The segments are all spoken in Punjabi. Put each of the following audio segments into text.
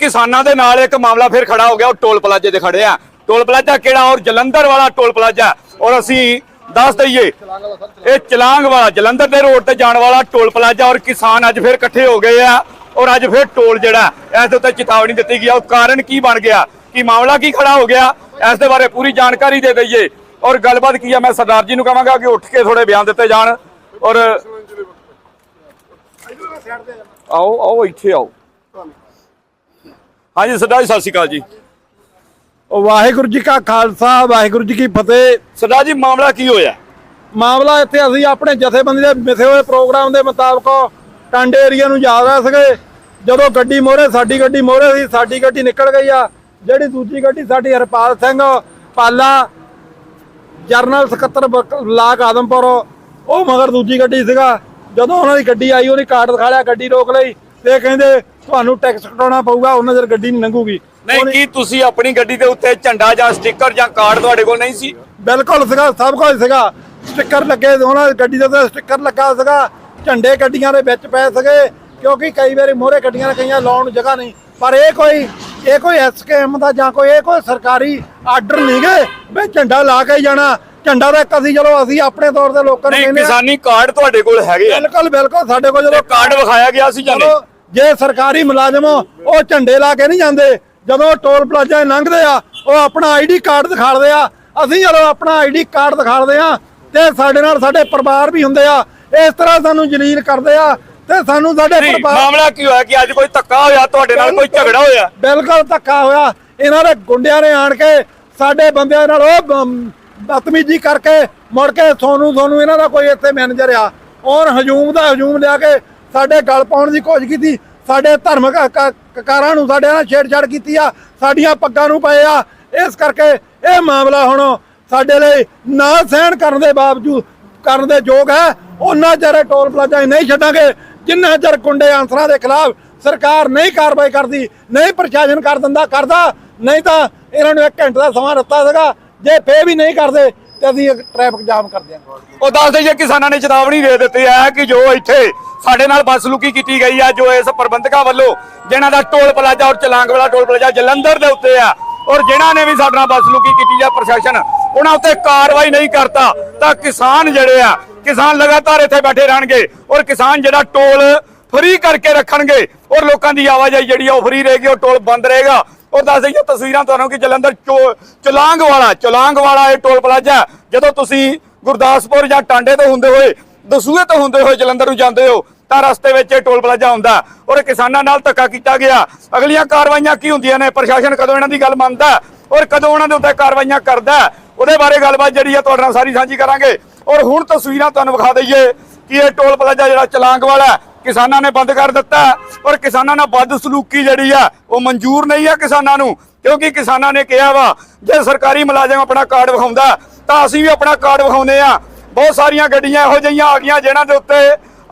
ਕਿਸਾਨਾਂ ਦੇ ਨਾਲ ਇੱਕ ਮਾਮਲਾ ਫਿਰ ਖੜਾ ਹੋ ਗਿਆ, ਉਹ ਟੋਲ ਪਲਾਜ਼ੇ ਤੇ ਖੜੇ ਆ। ਟੋਲ ਪਲਾਜ਼ਾ ਕਿਹੜਾ? ਔਰ ਜਲੰਧਰ ਵਾਲਾ ਟੋਲ ਪਲਾਜ਼ਾ। ਔਰ ਅਸੀਂ ਦੱਸ ਦਈਏ, ਇਹ ਚਲਾਂਗ ਵਾਲਾ, ਜਲੰਧਰ ਦੇ ਰੋਡ ਤੇ ਜਾਣ ਵਾਲਾ ਟੋਲ ਪਲਾਜ਼ਾ। ਔਰ ਕਿਸਾਨ ਅੱਜ ਫਿਰ ਇਕੱਠੇ ਹੋ ਗਏ ਆ, ਔਰ ਅੱਜ ਫਿਰ ਟੋਲ ਜਿਹੜਾ, ਇਸ ਦੇ ਉੱਤੇ ਚੇਤਾਵਨੀ ਦਿੱਤੀ ਗਈ ਆ। ਉਹ ਕਾਰਨ ਕੀ ਬਣ ਗਿਆ? ਕੀ ਮਾਮਲਾ ਕੀ ਖੜਾ ਹੋ ਗਿਆ? ਇਸ ਦੇ ਬਾਰੇ ਪੂਰੀ ਜਾਣਕਾਰੀ ਦੇ ਦਈਏ। ਔਰ ਗੱਲਬਾਤ ਕੀ ਆ? ਮੈਂ ਸਰਦਾਰ ਜੀ ਨੂੰ ਕਹਾਂਗਾ ਕਿ ਉੱਠ ਕੇ ਥੋੜੇ ਬਿਆਨ ਦਿੱਤੇ ਜਾਣ। ਔਰ ਆਓ ਆਓ, ਇੱਥੇ ਆਓ। ਹਾਂਜੀ ਸਰਦਾਰ ਜੀ ਸਤਿ ਸ਼੍ਰੀ ਅਕਾਲ ਜੀ। ਵਾਹਿਗੁਰੂ ਜੀ ਕਾ ਖਾਲਸਾ ਵਾਹਿਗੁਰੂ ਜੀ ਕੀ ਫਤਿਹ। ਸਰਦਾਰ ਜੀ ਮਾਮਲਾ ਕੀ ਹੋਇਆ? ਮਾਮਲਾ ਇੱਥੇ ਅਸੀਂ ਆਪਣੇ ਜਥੇਬੰਦੀ ਦੇ ਮਿਥੇ ਹੋਏ ਪ੍ਰੋਗਰਾਮ ਦੇ ਮੁਤਾਬਕ ਟਾਂਡੇ ਏਰੀਆ ਨੂੰ ਜਾ ਰਹੇ ਸੀਗੇ। ਜਦੋਂ ਗੱਡੀ ਮੋਰੇ ਸਾਡੀ ਗੱਡੀ ਮੋਰੇ ਸੀ ਸਾਡੀ ਗੱਡੀ ਨਿਕਲ ਗਈ ਆ। ਜਿਹੜੀ ਦੂਜੀ ਗੱਡੀ ਸਾਡੀ ਹਰਪਾਲ ਸਿੰਘ ਪਾਲਾ ਜਰਨਲ ਸਕੱਤਰ ਬਲਾਕ ਆਦਮਪੁਰ ਉਹ ਮਗਰ ਦੂਜੀ ਗੱਡੀ ਸੀਗਾ। ਜਦੋਂ ਉਹਨਾਂ ਦੀ ਗੱਡੀ ਆਈ ਉਹਨੇ ਕਾਰਡ ਦਿਖਾ ਲਿਆ ਗੱਡੀ ਰੋਕ ਲਈ। ਤੇ ਕਹਿੰਦੇ ਤੁਹਾਨੂੰ ਟੈਕਸ ਕਟਾਉਣਾ ਪਊਗਾ ਉਹਨਾਂ ਚਿਰ ਗੱਡੀ ਨਹੀਂ ਲੰਘੂਗੀ। ਨਹੀਂ ਕੀ ਤੁਸੀਂ ਆਪਣੀ ਗੱਡੀ ਦੇ ਉੱਤੇ ਝੰਡਾ ਜਾਂ ਸਟicker ਜਾਂ ਕਾਰਡ ਤੁਹਾਡੇ ਕੋਲ ਨਹੀਂ ਸੀ? ਬਿਲਕੁਲ ਸੀਗਾ ਸਭ ਕੁਝ ਸੀਗਾ। ਸਟicker ਲੱਗੇ ਉਹਨਾਂ ਗੱਡੀ ਦੇ ਉੱਤੇ ਸਟicker ਲੱਗਾ ਸੀਗਾ। ਝੰਡੇ ਗੱਡੀਆਂ ਦੇ ਵਿੱਚ ਪਏ ਸੀਗੇ ਕਿਉਂਕਿ ਕਈ ਵਾਰੀ ਮੋਹਰੇ ਗੱਡੀਆਂ ਕਈਆਂ ਲਾਉਣ ਨੂੰ ਜਗ੍ਹਾ ਨਹੀਂ। ਪਰ ਇਹ ਕੋਈ ਇਹ ਕੋਈ ਐਸਕੇਐਮ ਦਾ ਜਾਂ ਕੋਈ ਇਹ ਕੋਈ ਸਰਕਾਰੀ ਆਰਡਰ ਨਹੀਂ ਗੇ ਵੀ ਝੰਡਾ ਲਾ ਕੇ ਜਾਣਾ। ਝੰਡਾ ਤਾਂ ਅਸੀਂ ਚਲੋ ਅਸੀਂ ਆਪਣੇ ਤੌਰ ਤੇ ਲੋਕਾਂ ਨੂੰ ਕਹਿੰਦੇ ਕਿਸਾਨੀ ਕਾਰਡ ਤੁਹਾਡੇ ਕੋਲ ਹੈਗੇ ਬਿਲਕੁਲ ਬਿਲਕੁਲ ਸਾਡੇ ਕੋਲ ਜਦੋਂ ਕਾਰਡ ਵਿਖਾਇਆ ਗਿਆ ਸੀ ਜਾਂ ਨਹੀਂ ਚਲੋ ਜੇ ਸਰਕਾਰੀ ਮੁਲਾਜ਼ਮ ਉਹ ਝੰਡੇ ਲਾ ਕੇ ਨਹੀਂ ਜਾਂਦੇ ਜਦੋਂ ਟੋਲ ਪਲਾਜ਼ਾ ਲੰਘਦੇ ਆ ਉਹ ਆਪਣਾ ਆਈਡੀ ਕਾਰਡ ਦਿਖਾੜਦੇ ਆ ਅਸੀਂ ਜਦੋਂ ਆਪਣਾ ਆਈਡੀ ਕਾਰਡ ਦਿਖਾੜਦੇ ਆ ਤੇ ਸਾਡੇ ਨਾਲ ਸਾਡੇ ਪਰਿਵਾਰ ਵੀ ਹੁੰਦੇ ਆ ਇਸ ਤਰ੍ਹਾਂ ਸਾਨੂੰ ਜਲੀਲ ਕਰਦੇ ਆ ਤੇ ਸਾਨੂੰ ਸਾਡੇ ਪਰਿਵਾਰ ਮਾਮਲਾ ਕੀ ਹੋਇਆ ਕਿ ਅੱਜ ਕੋਈ ਧੱਕਾ ਹੋਇਆ ਤੁਹਾਡੇ ਨਾਲ ਕੋਈ ਝਗੜਾ ਹੋਇਆ? ਬਿਲਕੁਲ ਧੱਕਾ ਹੋਇਆ। ਇਹਨਾਂ ਦੇ ਗੁੰਡਿਆਂ ਨੇ ਆਣ ਕੇ ਸਾਡੇ ਬੰਦਿਆਂ ਨਾਲ ਉਹ ਬ- ਬਦਤਮੀਜ਼ੀ ਕਰਕੇ ਮੁੜ ਕੇ ਸੋਨੂੰ ਸੋਨੂੰ ਇਹਨਾਂ ਦਾ ਕੋਈ ਇੱਥੇ ਮੈਨੇਜਰ ਆ। ਔਰ ਹਜੂਮ ਦਾ ਹਜੂਮ ਲਿਆ ਕੇ ਸਾਡੇ ਗਲ ਪਾਉਣ ਦੀ ਕੋਸ਼ਿਸ਼ ਕੀਤੀ, ਸਾਡੇ ਧਰਮਕ ਕ- ਕਕਾਰਾਂ ਨੂੰ ਸਾਡੇ ਨਾਲ ਛੇੜਛਾੜ ਕੀਤੀ ਆ, ਸਾਡੀਆਂ ਪੱਗਾਂ ਨੂੰ ਪਏ ਆ। ਇਸ ਕਰਕੇ ਇਹ ਮਾਮਲਾ ਹੁਣ ਸਾਡੇ ਲਈ ਨਾ ਸਹਿਣ ਕਰਨ ਦੇ ਬਾਵਜੂਦ, ਕਰਨ ਦੇ ਯੋਗ ਹੈ। ਉਹਨਾਂ ਚਿਰ ਟੋਲ ਪਲਾਜ਼ਾ ਨਹੀਂ ਛੱਡਾਂਗੇ। ਜਿੰਨਾ ਚਿਰ ਗੁੰਡੇ ਆਂਸਰਾਂ ਦੇ ਖਿਲਾਫ ਸਰਕਾਰ ਨਹੀਂ ਕਾਰਵਾਈ ਕਰਦੀ, ਨਹੀਂ ਪ੍ਰਸ਼ਾਸਨ ਕਰ ਦਿੰਦਾ, ਕਰਦਾ, ਨਹੀਂ ਤਾਂ ਇਹਨਾਂ ਨੂੰ ਇੱਕ ਘੰਟੇ ਦਾ ਸਮਾਂ ਦਿੱਤਾ ਸੀਗਾ। ਜੇ ਫੇ ਵੀ ਨਹੀਂ ਕਰਦੇ, ਤੇ ਅਸੀਂ ਟ੍ਰੈਫਿਕ ਜਾਮ ਕਰ ਦਿਆਂਗੇ। ਉਹ ਦੱਸ ਦਈਏ, ਕਿਸਾਨਾਂ ਨੇ ਚੇਤਾਵਨੀ ਦੇ ਦਿੱਤੀ ਹੈ ਕਿ ਜੋ ਇੱਥੇ ਸਾਡੇ ਨਾਲ ਬਦਸਲੂਕੀ ਕੀਤੀ ਗਈ ਹੈ ਜੋ ਇਸ ਪ੍ਰਬੰਧਕਾਂ ਵੱਲੋਂ ਜਿਨ੍ਹਾਂ ਦਾ ਟੋਲ ਪਲਾਜ਼ਾ ਔਰ ਚਲਾਂਗ ਵਾਲਾ ਟੋਲ ਪਲਾਜ਼ਾ ਜਲੰਧਰ ਦੇ ਉੱਤੇ ਆ ਔਰ ਜਿਨ੍ਹਾਂ ਨੇ ਵੀ ਸਾਡੇ ਨਾਲ ਬਦਸਲੂਕੀ ਕੀਤੀ ਹੈ ਪ੍ਰਸ਼ਾਸਨ ਉਹਨਾਂ ਉੱਤੇ ਕਾਰਵਾਈ ਨਹੀਂ ਕਰਤਾ, ਤਾਂ ਕਿਸਾਨ ਜਿਹੜੇ ਆ, ਕਿਸਾਨ ਲਗਾਤਾਰ ਇੱਥੇ ਬੈਠੇ ਰਹਿਣਗੇ ਔਰ ਕਿਸਾਨ ਜਿਹੜਾ ਟੋਲ ਫਰੀ ਕਰਕੇ ਰੱਖਣਗੇ ਔਰ ਲੋਕਾਂ ਦੀ ਆਵਾਜਾਈ ਜਿਹੜੀ ਆ ਉਹ ਫਰੀ ਰਹੇਗੀ, ਉਹ ਟੋਲ ਬੰਦ ਰਹੇਗਾ। ਔਰ ਦੱਸ ਦਈਏ ਤਸਵੀਰਾਂ ਤੁਹਾਨੂੰ ਕਿ ਜਲੰਧਰ ਚੋ- ਚਲਾਂਗ ਵਾਲਾ ਚਲਾਂਗ ਵਾਲਾ ਇਹ ਟੋਲ ਪਲਾਜ਼ਾ ਜਦੋਂ ਤੁਸੀਂ ਗੁਰਦਾਸਪੁਰ ਜਾਂ ਟਾਂਡੇ ਤੋਂ ਹੁੰਦੇ ਹੋਏ ਦਸੂਹੇ ਤੋਂ ਹੁੰਦੇ ਹੋਏ ਜਲੰਧਰ ਨੂੰ ਜਾਂਦੇ ਹੋ ਤਾਂ ਰਸਤੇ ਵਿੱਚ ਇਹ ਟੋਲ ਪਲਾਜ਼ਾ ਆਉਂਦਾ ਔਰ ਕਿਸਾਨਾਂ ਨਾਲ ਧੱਕਾ ਕੀਤਾ ਗਿਆ। ਅਗਲੀਆਂ ਕਾਰਵਾਈਆਂ ਕੀ ਹੁੰਦੀਆਂ ਨੇ? ਪ੍ਰਸ਼ਾਸਨ ਕਦੋਂ ਇਹਨਾਂ ਦੀ ਗੱਲ ਮੰਨਦਾ ਔਰ ਕਦੋਂ ਉਹਨਾਂ ਦੇ ਉੱਤੇ ਕਾਰਵਾਈਆਂ ਕਰਦਾ? ਉਹਦੇ ਬਾਰੇ ਗੱਲਬਾਤ ਜਿਹੜੀ ਆ ਤੁਹਾਡੇ ਨਾਲ ਸਾਰੀ ਸਾਂਝੀ ਕਰਾਂਗੇ। ਔਰ ਹੁਣ ਤਸਵੀਰਾਂ ਤੁਹਾਨੂੰ ਵਿਖਾ ਦਈਏ ਕਿ ਇਹ ਟੋਲ ਪਲਾਜ਼ਾ ਜਿਹੜਾ ਚਲਾਂਗ ਵਾਲਾ ਕਿਸਾਨਾਂ ਨੇ ਬੰਦ ਕਰ ਦਿੱਤਾ। ਔਰ ਕਿਸਾਨਾਂ ਨਾਲ ਬਦਸਲੂਕੀ ਜਿਹੜੀ ਆ, ਉਹ ਮਨਜ਼ੂਰ ਨਹੀਂ ਆ ਕਿਸਾਨਾਂ ਨੂੰ, ਕਿਉਂਕਿ ਕਿਸਾਨਾਂ ਨੇ ਕਿਹਾ ਵਾ, ਜੇ ਸਰਕਾਰੀ ਮੁਲਾਜ਼ਮ ਆਪਣਾ ਕਾਰਡ ਵਿਖਾਉਂਦਾ, ਤਾਂ ਅਸੀਂ ਵੀ ਆਪਣਾ ਕਾਰਡ ਵਿਖਾਉਂਦੇ ਆ ਬਹੁਤ ਸਾਰੀਆਂ ਗੱਡੀਆਂ ਇਹੋ ਜਿਹੀਆਂ ਆ ਗਈਆਂ ਜਿਨ੍ਹਾਂ ਦੇ ਉੱਤੇ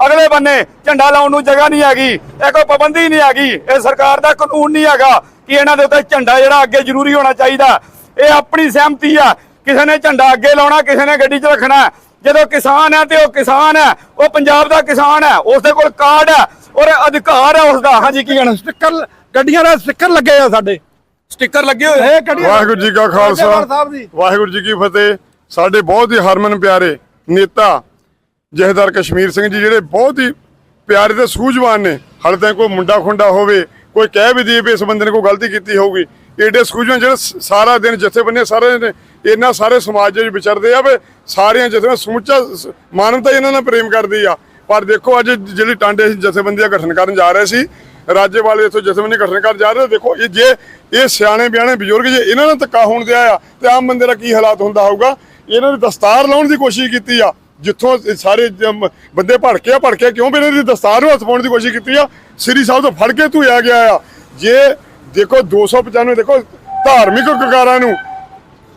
ਅਗਲੇ ਬੰਨੇ ਝੰਡਾ ਲਾਉਣ ਨੂੰ ਜਗ੍ਹਾ ਨਹੀਂ ਹੈਗੀ ਇਹ ਕੋਈ ਪਾਬੰਦੀ ਨਹੀਂ ਹੈਗੀ ਇਹ ਸਰਕਾਰ ਦਾ ਕਾਨੂੰਨ ਨਹੀਂ ਹੈਗਾ ਕਿ ਇਹਨਾਂ ਦੇ ਉੱਤੇ ਝੰਡਾ ਜਿਹੜਾ ਅੱਗੇ ਜ਼ਰੂਰੀ ਹੋਣਾ ਚਾਹੀਦਾ। ਇਹ ਆਪਣੀ ਸਹਿਮਤੀ ਆ ਕਿਸੇ ਨੇ ਝੰਡਾ ਅੱਗੇ ਲਾਉਣਾ ਕਿਸੇ ਨੇ ਗੱਡੀ 'ਚ ਰੱਖਣਾ। ਜਦੋਂ ਕਿਸਾਨ ਹੈ ਤੇ ਉਹ ਕਿਸਾਨ ਹੈ ਉਹ ਪੰਜਾਬ ਦਾ ਕਿਸਾਨ ਹੈ ਉਸ ਦੇ ਕੋਲ ਕਾਰਡ ਹੈ ਔਰ ਅਧਿਕਾਰ ਹੈ ਉਸ ਦਾ ਹਾਂਜੀ ਕੀ ਕਹਿਣਾ? ਸਟicker ਗੱਡੀਆਂ ਦੇ ਸਟicker ਲੱਗੇ ਆ ਸਾਡੇ। ਸਟicker ਲੱਗੇ ਹੋਏ ਇਹ ਗੱਡੀਆਂ ਵਾਹਿਗੁਰੂ ਜੀ ਕਾ ਖਾਲਸਾ। ਵਾਹਿਗੁਰੂ ਜੀ ਕੀ ਫਤਿਹ। ਸਾਡੇ ਬਹੁਤ ਹੀ ਹਰਮਨ ਪਿਆਰੇ ਨੇਤਾ ਜਹੇਦਾਰ ਕਸ਼ਮੀਰ ਸਿੰਘ ਜੀ ਜਿਹੜੇ ਬਹੁਤ ਹੀ ਪਿਆਰੇ ਤੇ ਸੂਝਵਾਨ ਨੇ, ਹਾਲੇ ਤਾਂ ਕੋਈ ਮੁੰਡਾ ਖੁੰਡਾ ਹੋਵੇ, ਕੋਈ ਕਹਿ ਵੀ ਦੀਏ ਵੀ ਇਸ ਬੰਦੇ ਨੇ ਕੋਈ ਗਲਤੀ ਕੀਤੀ ਹੋਊਗੀ, ਏਡੇ ਸੂਝਵਾਨ ਜਿਹੜੇ ਸਾਰਾ ਦਿਨ ਜਥੇਬੰਦੀਆਂ ਬੰਨੇ ਸਾਰੇ ਨੇ ਇਹਨਾਂ ਸਾਰੇ ਸਮਾਜ ਦੇ ਵਿੱਚ ਵਿਚਰਦੇ ਆ ਵੀ ਸਾਰੀਆਂ ਜਥੇਬੰਦੀਆਂ ਸਮੁੱਚਾ ਮਾਨਵਤਾ ਇਹਨਾਂ ਨਾਲ ਪ੍ਰੇਮ ਕਰਦੀ ਆ। ਪਰ ਦੇਖੋ ਅੱਜ ਜਿਹੜੀ ਟਾਂਡੇ ਜਥੇਬੰਦੀਆਂ ਗਠਨ ਕਰਨ ਜਾ ਰਹੇ ਸੀ ਰਾਜੇ ਵਾਲੇ ਇਥੋਂ ਜਥੇਬੰਦੀ ਗਠਨ ਕਰਨ ਜਾ ਰਹੇ ਦੇਖੋ ਇਹ ਜੇ ਇਹ ਸਿਆਣੇ ਬਿਆਣੇ ਬਜ਼ੁਰਗ ਜੇ ਇਹਨਾਂ ਨਾਲ ਧੱਕਾ ਹੋਣ ਦਿਆ ਆ, ਤੇ ਆਮ ਬੰਦੇ ਦਾ ਕੀ ਹਾਲਾਤ ਹੁੰਦਾ ਹੋਊਗਾ? ਇਹਨਾਂ ਨੇ ਦਸਤਾਰ ਲਾਉਣ ਦੀ ਕੋਸ਼ਿਸ਼ ਕੀਤੀ ਆ ਜਿੱਥੋਂ ਸਾਰੇ ਬੰਦੇ ਭੜਕੇ ਆ ਭੜਕੇ ਕਿਉਂ ਵੀ ਇਹਨਾਂ ਦੀ ਦਸਤਾਰ ਨੂੰ ਹੱਥ ਪਾਉਣ ਦੀ ਕੋਸ਼ਿਸ਼ ਕੀਤੀ ਆ? ਸ੍ਰੀ ਸਾਹਿਬ ਤੋਂ ਫੜ ਕੇ ਧੋਇਆ ਗਿਆ ਆ ਜੇ ਦੇਖੋ 295 ਦੇਖੋ ਧਾਰਮਿਕ ਕਕਾਰਾਂ ਨੂੰ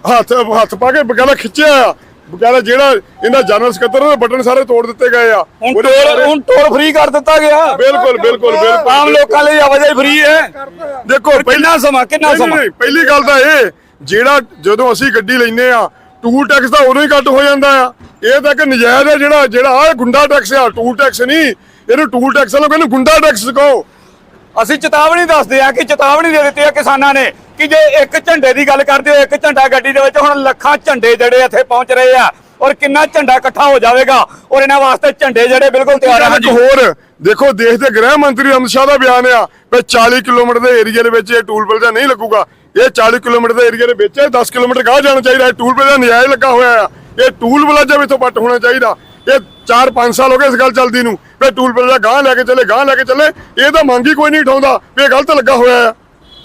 ਹੱਥ ਹੱਥ ਪਾ ਕੇ ਬਗਾਲਾ ਖਿੱਚਿਆ ਆ। ਬਗਾਲਾ ਜਿਹੜਾ ਇਹਦਾ ਜਨਰਲ ਸਕੱਤਰ ਉਹਦੇ ਬਟਨ ਸਾਰੇ ਤੋੜ ਦਿੱਤੇ ਗਏ ਆ। ਹੁਣ ਟੋਲ ਸਾਰੇ- ਹੁਣ ਟੋਲ ਫ੍ਰੀ ਕਰ ਦਿੱਤਾ ਗਿਆ। ਬਿਲਕੁਲ ਬਿਲਕੁਲ ਬਿਲਕੁਲ। ਆਮ ਲੋਕਾਂ ਲਈ ਆਵਾਜਾਈ ਫ੍ਰੀ ਹੈ। ਦੇਖੋ ਕਿੰਨਾ ਸਮਾਂ ਕਿੰਨਾ ਸਮਾਂ? ਪਹਿਲੀ ਗੱਲ ਤਾਂ ਇਹ ਜਿਹੜਾ ਜਦੋਂ ਅਸੀਂ ਗੱਡੀ ਲੈਨੇ ਆ ਟੂਲ ਟੈਕਸ ਤਾਂ ਉਦੋਂ ਹੀ ਕੱਟ ਹੋ ਜਾਂਦਾ ਆ। ਇਹ ਤਾਂ ਕਿ ਨਜਾਇਜ਼ ਹੈ ਜਿਹੜਾ ਜਿਹੜਾ ਆ ਗੁੰਡਾ ਟੈਕਸ ਆ ਟੂਲ ਟੈਕਸ ਨਹੀਂ। ਇਹਨੂੰ ਟੂਲ ਟੈਕਸ ਵਾਲਾ ਕਹਿੰਦੇ ਗੁੰਡਾ ਟੈਕਸ ਕਹੋ ਅਸੀਂ ਚੇਤਾਵਨੀ ਦੱਸਦੇ ਆ ਕਿ ਚੇਤਾਵਨੀ ਦੇ ਦਿੱਤੀ ਆ ਕਿਸਾਨਾਂ ਨੇ ਕਿ ਜੇ ਇੱਕ ਝੰਡੇ ਦੀ ਗੱਲ ਕਰਦੇ ਹੋ, ਇੱਕ ਝੰਡਾ ਗੱਡੀ ਦੇ ਵਿੱਚ ਹੁਣ ਲੱਖਾਂ ਝੰਡੇ ਜਿਹੜੇ ਇੱਥੇ ਪਹੁੰਚ ਰਹੇ ਆ ਔਰ ਕਿੰਨਾ ਝੰਡਾ ਇਕੱਠਾ ਹੋ ਜਾਵੇਗਾ ਔਰ ਇਹਨਾਂ ਵਾਸਤੇ ਝੰਡੇ ਜਿਹੜੇ ਬਿਲਕੁਲ ਤਿਆਰ ਆ। ਇੱਕ ਹੋਰ, ਦੇਖੋ ਦੇਸ਼ ਦੇ ਗ੍ਰਹਿ ਮੰਤਰੀ ਅਮਿਤ ਸ਼ਾਹ ਦਾ ਬਿਆਨ ਆ ਕਿ 40 ਕਿਲੋਮੀਟਰ ਦੇ ਏਰੀਆ ਦੇ ਵਿੱਚ ਇਹ ਟੂਲ ਪਲਾਜ਼ਾ ਨਹੀਂ ਲੱਗੂਗਾ। ਇਹ 40 ਕਿਲੋਮੀਟਰ ਦੇ ਏਰੀਆ ਦੇ ਵਿੱਚ ਇਹ 10 ਕਿਲੋਮੀਟਰ ਗਾਹ ਜਾਣਾ ਚਾਹੀਦਾ, ਇਹ ਟੂਲ ਪਲਾਜ਼ਾ ਨਜਾਇਜ਼ ਲੱਗਾ ਹੋਇਆ ਆ। ਇਹ ਟੂਲ ਪਲਾਜ਼ਾ ਵੀ ਇੱਥੋਂ ਪੱਟ ਹੋਣਾ ਚਾਹੀਦਾ। ਇਹ 4-5 ਸਾਲ ਹੋ ਗਏ ਇਸ ਗੱਲ ਚੱਲਦੀ ਨੂੰ ਵੀ ਟੂਲ ਪਲਾਜ਼ਾ ਗਾਹ ਲੈ ਕੇ ਚੱਲੇ, ਗਾਹ ਲੈ ਕੇ ਚੱਲੇ। ਇਹ ਤਾਂ ਮੰਗ ਹੀ ਕੋਈ ਨਹੀਂ ਉਠਾਉਂਦਾ ਵੀ ਇਹ ਗਲਤ ਲੱਗਾ ਹੋਇਆ ਆ।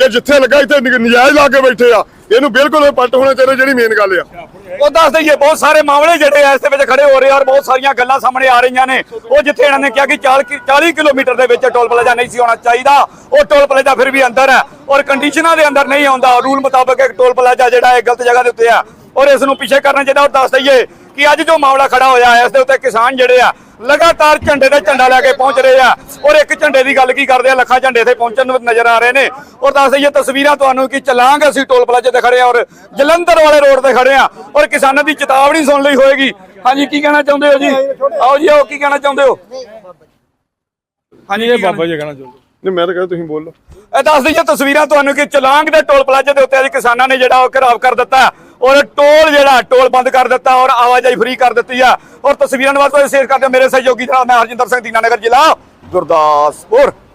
ਇਹ ਜਿੱਥੇ ਲੱਗਾ ਇੱਥੇ ਨਜਾਇਜ਼ ਲਾ ਕੇ ਬੈਠੇ ਆ। ਇਹਨੂੰ ਬਿਲਕੁਲ ਪੱਟ ਹੋਣਾ ਚਾਹੀਦਾ ਜਿਹੜੀ ਮੇਨ ਗੱਲ ਆ। ਉਹ ਦੱਸ ਦਈਏ, ਬਹੁਤ ਸਾਰੇ ਮਾਮਲੇ ਜਿਹੜੇ ਆ ਇਸ ਦੇ ਵਿੱਚ ਖੜੇ ਹੋ ਰਹੇ ਆ ਬਹੁਤ ਸਾਰੀਆਂ ਗੱਲਾਂ ਸਾਹਮਣੇ ਆ ਰਹੀਆਂ ਨੇ। ਉਹ ਜਿੱਥੇ ਇਹਨਾਂ ਨੇ ਕਿਹਾ ਕਿ 40 ਕਿ- 40 ਕਿਲੋਮੀਟਰ ਦੇ ਵਿੱਚ ਟੋਲ ਪਲਾਜ਼ਾ ਨਹੀਂ ਸੀ ਹੋਣਾ ਚਾਹੀਦਾ, ਉਹ ਟੋਲ ਪਲਾਜ਼ਾ ਫਿਰ ਵੀ ਅੰਦਰ ਹੈ ਔਰ ਕੰਡੀਸ਼ਨਾਂ ਦੇ ਅੰਦਰ ਨਹੀਂ ਆਉਂਦਾ। ਰੂਲ ਮੁਤਾਬਕ ਟੋਲ ਪਲਾਜ਼ਾ ਜਿਹੜਾ ਹੈ ਗਲਤ ਜਗ੍ਹਾ ਦੇ ਉੱਤੇ ਆ ਔਰ ਇਸ ਨੂੰ ਪਿੱਛੇ ਕਰਨਾ ਚਾਹੀਦਾ। ਉਹ ਦੱਸ ਦਈਏ ਕਿ ਅੱਜ ਜੋ ਮਾਮਲਾ ਖੜਾ ਹੋਇਆ ਹੈ ਇਸ ਦੇ ਉੱਤੇ ਕਿਸਾਨ ਜਿਹੜੇ ਆ ਲਗਾਤਾਰ ਝੰਡੇ ਤੇ ਝੰਡਾ ਲੈ ਕੇ ਪਹੁੰਚ ਰਹੇ ਆ। ਔਰ ਇੱਕ ਝੰਡੇ ਦੀ ਗੱਲ ਕੀ ਕਰਦੇ ਆ ਲੱਖਾਂ ਝੰਡੇ ਤੇ ਪਹੁੰਚਣ ਨੂੰ ਨਜ਼ਰ ਆ ਰਹੇ ਨੇ। ਔਰ ਦੱਸ ਦਈਏ ਤਸਵੀਰਾਂ ਤੁਹਾਨੂੰ ਕਿ ਚਲਾਂਗੇ ਅਸੀਂ ਟੋਲ ਪਲਾਜ਼ੇ ਤੇ ਖੜੇ ਆ ਔਰ ਜਲੰਧਰ ਵਾਲੇ ਰੋਡ ਤੇ ਖੜੇ ਆ। ਔਰ ਕਿਸਾਨਾਂ ਦੀ ਚੇਤਾਵਨੀ ਸੁਣ ਲਈ ਹੋਏਗੀ। ਹਾਂਜੀ ਕੀ ਕਹਿਣਾ ਚਾਹੁੰਦੇ ਹੋ ਜੀ? ਆਓ ਜੀ ਆਓ ਕੀ ਕਹਿਣਾ ਚਾਹੁੰਦੇ ਹੋ? ਹਾਂਜੀ ਇਹ ਬਾਬਾ ਜੀ ਨਹੀਂ ਮੈਂ ਤਾਂ ਕਹਿੰਦਾ ਤੁਸੀਂ ਬੋਲੋ। ਇਹ ਦੱਸ ਦਈਏ ਤਸਵੀਰਾਂ ਤੁਹਾਨੂੰ ਕਿ ਚਲਾਂਗ ਦੇ ਟੋਲ ਪਲਾਜ਼ੇ ਦੇ ਉੱਤੇ ਅੱਜ ਕਿਸਾਨਾਂ ਨੇ ਜਿਹੜਾ ਉਹ ਘਰਾਵ ਕਰ ਦਿੱਤਾ। ਔਰ ਟੋਲ ਜਿਹੜਾ, ਟੋਲ ਬੰਦ ਕਰ ਦਿੱਤਾ ਔਰ ਆਵਾਜਾਈ ਫ੍ਰੀ ਕਰ ਦਿੱਤੀ ਆ। ਔਰ ਤਸਵੀਰਾਂ ਨੂੰ ਤੁਸੀਂ ਸ਼ੇਅਰ ਕਰਦੇ ਹੋ ਮੇਰੇ ਸਹਿਯੋਗੀ ਜਨਾਬ, ਮੈਂ ਹਰਜਿੰਦਰ ਸਿੰਘ ਦੀਨਾਨਗਰ ਜ਼ਿਲ੍ਹਾ ਗੁਰਦਾਸਪੁਰ।